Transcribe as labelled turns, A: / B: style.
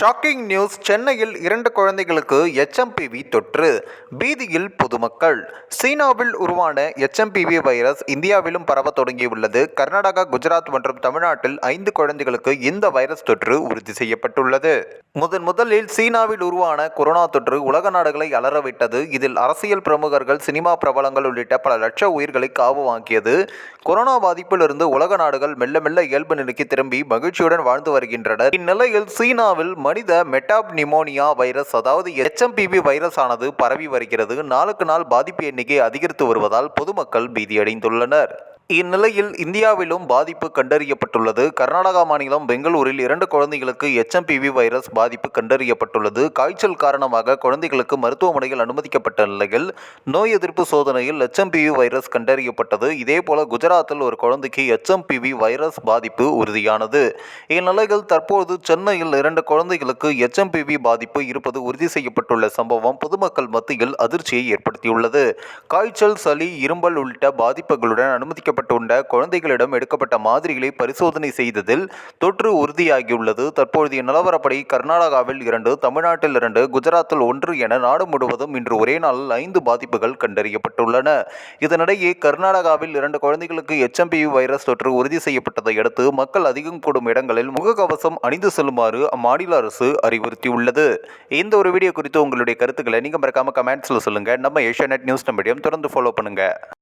A: Shocking news சென்னையில் இரண்டு குழந்தைகளுக்கு எச்எம்பிவி தொற்று. பீதியில் பொதுமக்கள். சீனாவில் உருவான எச்எம்பிவி வைரஸ் இந்தியாவிலும் பரவ தொடங்கியுள்ளது. கர்நாடகா குஜராத் மற்றும் தமிழ்நாட்டில் ஐந்து குழந்தைகளுக்கு இந்த வைரஸ் தொற்று உறுதி செய்யப்பட்டுள்ளது. முதன் முதலில் சீனாவில் உருவான கொரோனா தொற்று உலக நாடுகளை அலறவிட்டது. இதில் அரசியல் பிரமுகர்கள் சினிமா பிரபலங்கள் உள்ளிட்ட பல லட்ச உயிர்களை காவு வாங்கியது. கொரோனா பாதிப்பிலிருந்து உலக நாடுகள் மெல்ல மெல்ல இயல்பு நிலைக்கு திரும்பி மகிழ்ச்சியுடன் வாழ்ந்து வருகின்றனர். இந்நிலையில் சீனாவில் மனித மெட்டாப் நிமோனியா வைரஸ் அதாவது எச்எம்பிபி வைரஸ் ஆனது பரவி வருகிறது. நாளுக்கு நாள் பாதிப்பு எண்ணிக்கை அதிகரித்து வருவதால் பொதுமக்கள் பீதியடைந்துள்ளனர். இந்நிலையில் இந்தியாவிலும் பாதிப்பு கண்டறியப்பட்டுள்ளது. கர்நாடகா மாநிலம் பெங்களூரில் இரண்டு குழந்தைகளுக்கு எச்எம்பிவி வைரஸ் பாதிப்பு கண்டறியப்பட்டுள்ளது. காய்ச்சல் காரணமாக குழந்தைகளுக்கு மருத்துவமனையில் அனுமதிக்கப்பட்ட நிலையில் நோய் எதிர்ப்பு சோதனையில் எச்எம்பிவி வைரஸ் கண்டறியப்பட்டது. இதேபோல குஜராத்தில் ஒரு குழந்தைக்கு எச்எம்பிவி வைரஸ் பாதிப்பு உறுதியானது. இந்நிலையில் தற்போது சென்னையில் இரண்டு குழந்தைகளுக்கு எச்எம்பிவி பாதிப்பு இருப்பது உறுதி செய்யப்பட்டுள்ள சம்பவம் பொதுமக்கள் மத்தியில் அதிர்ச்சியை ஏற்படுத்தியுள்ளது. காய்ச்சல் சளி இரும்பல் உள்ளிட்ட பாதிப்புகளுடன் அனுமதிக்கப்பட்டுள்ள குழந்தைகளிடம் எடுக்கப்பட்ட மாதிரிகளை பரிசோதனை செய்ததில் தொற்று உறுதியாகியுள்ளது. தற்போதைய நிலவரப்படி கர்நாடகாவில் இரண்டு தமிழ்நாட்டில் இரண்டு குஜராத்தில் ஒன்று என நாடு முழுவதும் இன்று ஒரே நாளில் ஐந்து பாதிப்புகள் கண்டறியப்பட்டுள்ளன. இதனிடையே கர்நாடகாவில் இரண்டு குழந்தைகளுக்கு எச்எம்பிவி வைரஸ் தொற்று உறுதி செய்யப்பட்டதை அடுத்து மக்கள் அதிகம் கூடும் இடங்களில் முகக்கவசம் அணிந்து செல்லுமாறு அம்மாநில அரசு அறிவுறுத்தியுள்ளது. இந்த ஒரு வீடியோ குறித்து உங்களுடைய கருத்துக்களை நீங்க மறக்காம கமெண்ட்ஸில் சொல்லுங்கள் நம்ம ஏஷியா நியூஸ் மீடியம் தொடர்ந்து ஃபாலோ பண்ணுங்கள்